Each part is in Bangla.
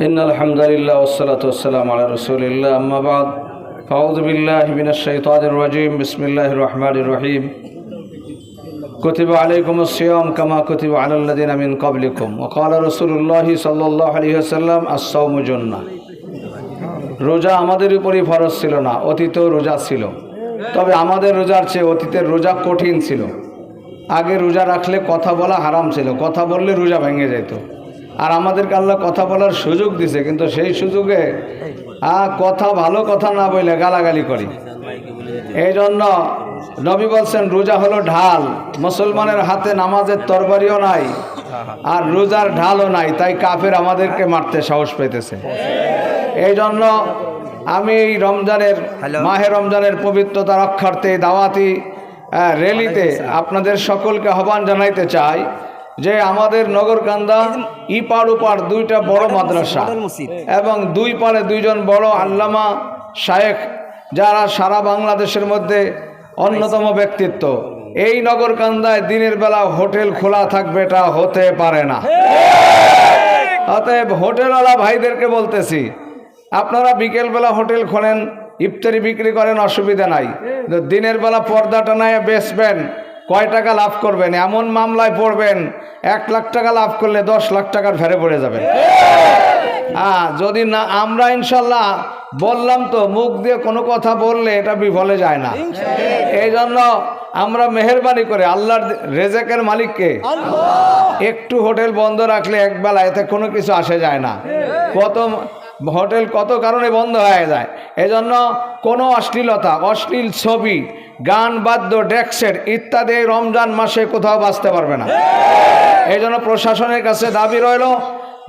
إن الحمد لله والصلاة والسلام على رسول الله أما بعد فأعوذ بالله من الشيطان الرجيم بسم الله الرحمن الرحيم كتب عليكم الصيام كما كتب على الذين من قبلكم وقال رسول الله صلى الله عليه وسلم الصوم جنة রোজা আমাদের উপরই ফরজ ছিল না অতীতেও রোজা ছিল তবে আমাদের রোজার চেয়ে অতীতের রোজা কঠিন ছিল আগে রোজা রাখলে কথা বলা হারাম ছিল কথা বললে রোজা ভেঙে যেত আর আমাদেরকে আল্লাহ কথা বলার সুযোগ দিছে কিন্তু সেই সুযোগে কথা ভালো কথা না বলে গালাগালি করি। এই জন্য নবী বলছেন রোজা হলো ঢাল মুসলমানের হাতে নামাজের তরবারিও নাই আর রোজার ঢালও নাই তাই কাফের আমাদেরকে মারতে সাহস পেতেছে এই জন্য আমি এই রমজানের মাহে রমজানের পবিত্রতা রক্ষার্থে দাওয়াতি র্যালিতে আপনাদের সকলকে আহ্বান জানাইতে চাই যে আমাদের নগরকান্দা ইপার উপার দুইটা বড় মাদ্রাসা এবং দুই পারে দুইজন বড় আল্লামা শায়েখ যারা সারা বাংলাদেশের মধ্যে অন্যতম ব্যক্তিত্ব। এই নগরকান্দায় দিনের বেলা হোটেল খোলা থাকবে এটা হতে পারে না। অতএব হোটেলওয়ালা ভাইদেরকে বলতেছি আপনারা বিকেলবেলা হোটেল খোলেন ইফতারি বিক্রি করেন অসুবিধা নাই। দিনের বেলা পর্দাটা নাই বেচবেন। কয় টাকা লাভ করবেন? এমন মামলায় পড়বেন এক লাখ টাকা লাভ করলে দশ লাখ টাকার ফেরে পড়ে যাবেন। হ্যাঁ যদি না আমরা ইনশাল্লাহ বললাম তো মুখ দিয়ে কোনো কথা বললে এটা বিফলে যায় না। এই জন্য আমরা মেহরবানি করে আল্লাহর রেজেকের মালিককে। একটু হোটেল বন্ধ রাখলে একবেলা এতে কোনো কিছু আসে যায় না। কত হোটেল কত কারণে বন্ধ হয়ে যায়। এজন্য কোনো অশ্লীলতা, অশ্লীল ছবি, গান, বাদ্য ডেক্সেট ইত্যাদি রমজান মাসে কোথাও বাঁচতে পারবে না। এই জন্য প্রশাসনের কাছে দাবি রইল,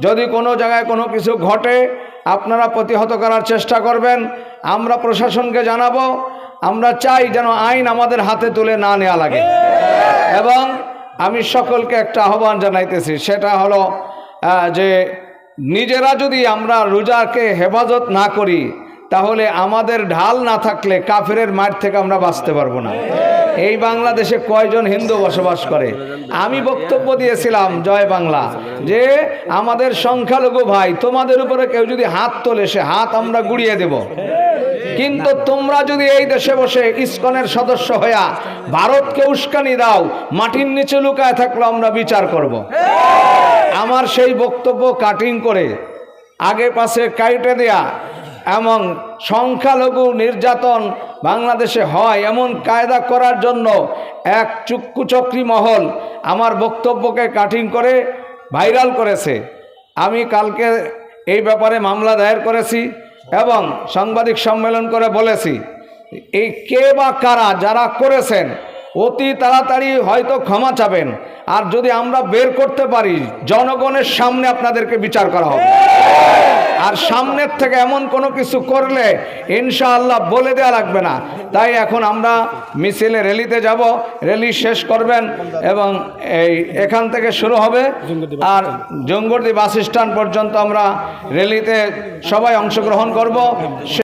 যদি কোনো জায়গায় কোনো কিছু ঘটে, আপনারা প্রতিহত করার চেষ্টা করবেন। আমরা প্রশাসনকে জানাব, আমরা চাই যেন আইন আমাদের হাতে তুলে না নেওয়া লাগে। এবং আমি সকলকে একটা আহ্বান জানাইতেছি, সেটা হলো যে নিজেরা যদি আমরা রোজাকে হেফাজত না করি তাহলে আমাদের ঢাল না থাকলে কাফেরের মাঠ থেকে আমরা বাঁচতে পারব না। এই বাংলাদেশে কয়জন হিন্দু বসবাস করে? আমি বক্তব্য দিয়েছিলাম, জয় বাংলা, যে আমাদের সংখ্যালঘু ভাই, তোমাদের উপরে কেউ যদি হাত তোলে, সে হাত আমরা গুড়িয়ে দেব। কিন্তু তোমরা যদি এই দেশে বসে ইসকনের সদস্য হইয়া ভারতকে উস্কানি দাও, মাটির নিচে লুকায় থাকলে আমরা বিচার করব। আমার সেই বক্তব্য কাটিং করে, আগে পাশে কাইটে দেয়া এমন সংখ্যালঘু নির্যাতন বাংলাদেশে হয়, এমন কায়দা করার জন্য এক চুক্কুচক্রী মহল আমার বক্তব্যকে কাটিং করে ভাইরাল করেছে। আমি কালকে এই ব্যাপারে মামলা দায়ের করেছি এবং সাংবাদিক সম্মেলন করে বলেছি। এই কে বা কারা, যারা করেছেন অতি তাড়াতাড়ি হয়তো ক্ষমা চাবেন। আর যদি আমরা বের করতে পারি, জনগণের সামনে আপনাদেরকে বিচার করা হবে। আর সামনের থেকে এমন কোনো কিছু করলে ইনশাআল্লাহ বলে দেওয়া লাগবে না। তাই এখন আমরা মিছিলে র্যালিতে যাব। র্যালি শেষ করবেন এবং এই এখান থেকে শুরু হবে। আর জঙ্গরদি বাস স্ট্যান্ড পর্যন্ত আমরা র্যালিতে সবাই অংশগ্রহণ করব।